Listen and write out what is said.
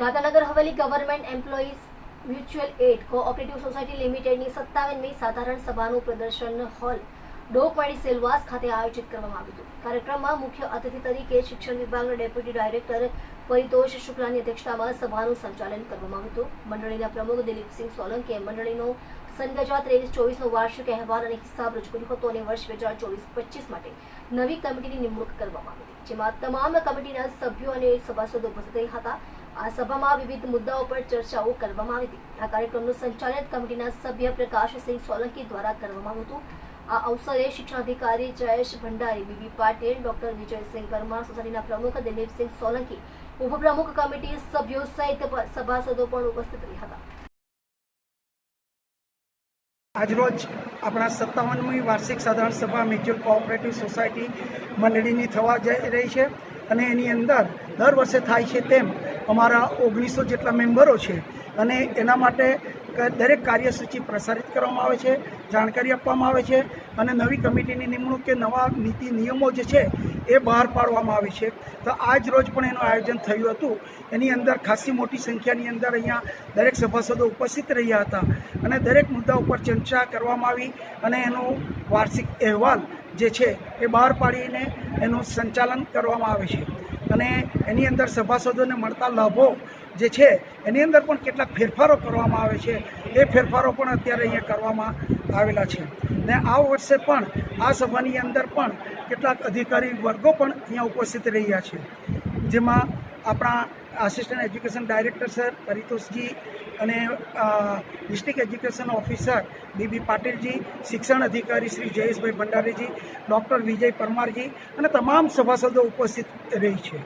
Dadanagar Haveli government employees mutual aid cooperative society લિમિટેડની સત્તાવનમી સાધારણ સભાનું પ્રદર્શન હોલ ડોકવાડી સેલવાસ ખાતે આયોજિત કરવામાં આવ્યું હતું. કાર્યક્રમમાં મુખ્ય અતિથિ તરીકે શિક્ષણ વિભાગના ડેપ્યુટી ડાયરેક્ટર પરિતોષ શુક્લાની અધ્યક્ષતામાં સભાનું સંચાલન કરવામાં આવ્યું હતું. મંડળીના પ્રમુખ દિલીપસિંહ સોલંકીએ મંડળીનો સન બે હજાર ત્રેવીસ ચોવીસનો વાર્ષિક અહેવાલ અને હિસાબ રજૂ કર્યો હતો અને વર્ષ બે હજાર ચોવીસ પચીસ માટે નવી કમિટીની નિમણૂક કરવામાં આવી હતી, જેમાં તમામ કમિટીના સભ્યો અને સભાસદો ઉપસ્થિત હતા. આ સભામાં વિવિધ મુદ્દાઓ પર ચર્ચાઓ કરવામાં આવી હતી. આ કાર્યક્રમનું સંચાલન કમિટીના સભ્ય પ્રકાશસિંહ સોલંકી દ્વારા કરવામાં આવ્યું આ અવસરે શિક્ષણાધિકારી Jayesh Bhandari, B B Patil, doctor Vijaysinh Parmar સોસાયટીના પ્રમુખ દિલીપસિંહ સોલંકી, ઉપપ્રમુખ કમિટી સભ્યો સહિત સભાસદો પણ ઉપસ્થિત રહ્યા હતા. આજરોજ આપણા સત્તાવનમી વાર્ષિક સાધારણ સભા મ્યુચ્યુઅલ કોઓપરેટિવ સોસાયટી મંડળીની થવા જઈ રહી છે. અને એની અંદર દર વર્ષે થાય છે તેમ અમારા ઓગણીસો જેટલા મેમ્બરો છે. અને એના માટે દરેક કાર્યસૂચિ પ્રસારિત કરવામાં આવે છે, જાણકારી આપવામાં આવે છે અને નવી કમિટીની નિમણૂક કે નવા નીતિ નિયમો જે છે એ બહાર પાડવામાં આવે છે. તો આજ રોજ પણ એનું આયોજન થયું હતું. એની અંદર ખાસી મોટી સંખ્યાની અંદર અહીંયા દરેક સભાસદો ઉપસ્થિત રહ્યા હતા. અને દરેક મુદ્દા ઉપર ચર્ચા કરવામાં આવી અને એનો વાર્ષિક અહેવાલ જે છે એ બહાર પાડીને એનું સંચાલન કરવામાં આવે છે. અને એની અંદર સભાસદોને મળતા લાભો જે છે, એની અંદર પણ કેટલાક ફેરફારો કરવામાં આવે છે. એ ફેરફારો પણ અત્યારે અહીંયા કરવામાં આવેલા છે. ને આ વર્ષે પણ આ સભાની અંદર પણ કેટલાક અધિકારી વર્ગો પણ અહીંયા ઉપસ્થિત રહ્યા છે. જેમાં આપણા આસિસ્ટન્ટ એજ્યુકેશન ડાયરેક્ટર સર પરિતોષજી અને district education officer B B Patilji, શિક્ષણ અધિકારી શ્રી જયેશભાઈ ભંડારીજી, ડૉક્ટર વિજય પરમારજી અને તમામ સભાસદો ઉપસ્થિત રહી છે.